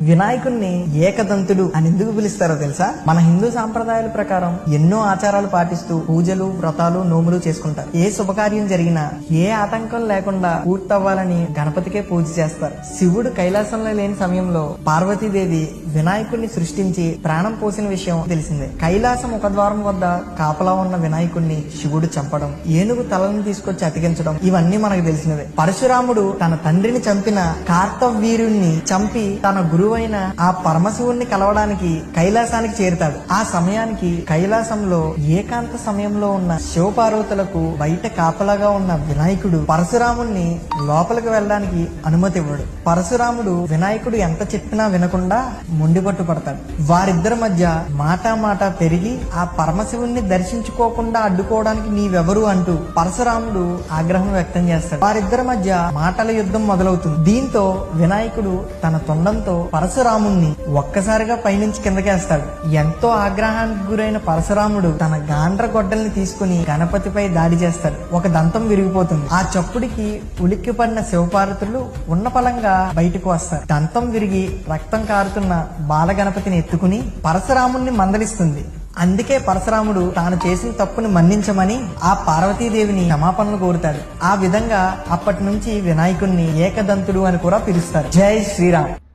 వినాయకుణ్ణి ఏకదంతుడు అని ఎందుకు పిలుస్తారో తెలుసా? మన హిందూ సాంప్రదాయాల ప్రకారం ఎన్నో ఆచారాలు పాటిస్తూ పూజలు వ్రతాలు నోములు చేసుకుంటారు. ఏ శుభకార్యం జరిగినా ఏ ఆటంకం లేకుండా పూర్తవ్వాలని గణపతికే పూజ చేస్తారు. శివుడు కైలాసంలో లేని సమయంలో పార్వతీదేవి వినాయకుడిని సృష్టించి ప్రాణం పోసిన విషయం తెలిసిందే. కైలాసం ఒక ద్వారం వద్ద కాపలా ఉన్న వినాయకుడిని శివుడు చంపడం ఏనుగు తలను తీసుకొచ్చి అతికించడం ఇవన్నీ మనకు తెలిసినవే. పరశురాముడు తన తండ్రిని చంపిన కార్తవీరుణ్ణి చంపి తన గురువు గురువైన ఆ పరమశివుణ్ణి కలవడానికి కైలాసానికి చేరుతాడు. ఆ సమయానికి కైలాసంలో ఏకాంత సమయంలో ఉన్న శివపార్వతులకు బయట కాపలాగా ఉన్న వినాయకుడు పరశురాముణ్ణి లోపలికి వెళ్ళడానికి అనుమతి ఇవ్వడు. పరశురాముడు వినాయకుడు ఎంత చెప్పినా వినకుండా మొండిపట్టు పడతాడు. వారిద్దరి మధ్య మాటా మాట పెరిగి ఆ పరమశివుణ్ణి దర్శించుకోకుండా అడ్డుకోవడానికి నీవెవరు అంటూ పరశురాముడు ఆగ్రహం వ్యక్తం చేస్తాడు. వారిద్దరి మధ్య మాటల యుద్ధం మొదలవుతుంది. దీంతో వినాయకుడు తన తొండంతో పరశురాముణ్ణి ఒక్కసారిగా పైనుంచి కిందకేస్తాడు. ఎంతో ఆగ్రహానికి గురైన పరశురాముడు తన గాండ్ర గొడ్డల్ని తీసుకుని గణపతిపై దాడి చేస్తాడు. ఒక దంతం విరిగిపోతుంది. ఆ చప్పుడికి ఉలిక్కిపడిన శివపార్వతులు ఉన్న పలంగా బయటకు వస్తారు. దంతం విరిగి రక్తం కారుతున్న బాలగణపతిని ఎత్తుకుని పరశురాముణ్ణి మందలిస్తుంది. అందుకే పరశురాముడు తాను చేసిన తప్పుని మన్నించమని ఆ పార్వతీదేవిని క్షమాపణలు కోరుతాడు. ఆ విధంగా అప్పటి నుంచి వినాయకుణ్ణి ఏకదంతుడు అని కూడా పిలుస్తారు. జై శ్రీరామ్.